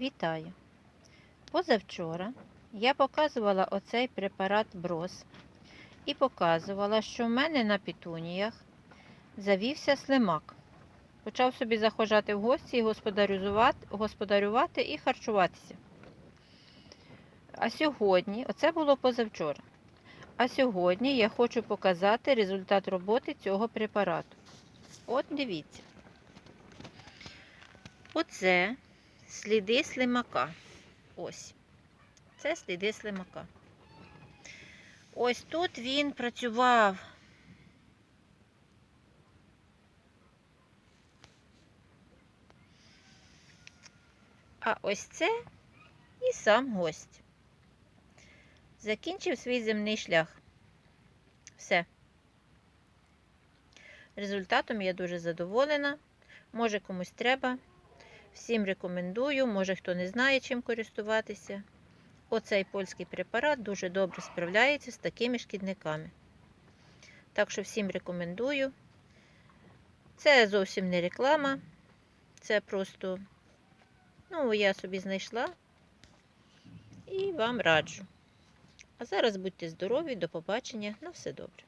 Вітаю! Позавчора я показувала оцей препарат Брос і показувала, що в мене на пітуніях завівся слимак. Почав собі заходжати в гості господарювати і харчуватися. А сьогодні, оце було позавчора. А сьогодні я хочу показати результат роботи цього препарату. От дивіться. Оце сліди слимака. Ось. Це сліди слимака. Ось тут він працював. А ось це і сам гость. Закінчив свій земний шлях. Все. Результатом я дуже задоволена. Може комусь треба. Всім рекомендую, може хто не знає, чим користуватися. Оцей польський препарат дуже добре справляється з такими шкідниками. Так що всім рекомендую. Це зовсім не реклама. Це просто, ну, я собі знайшла і вам раджу. А зараз будьте здорові, до побачення, на все добре.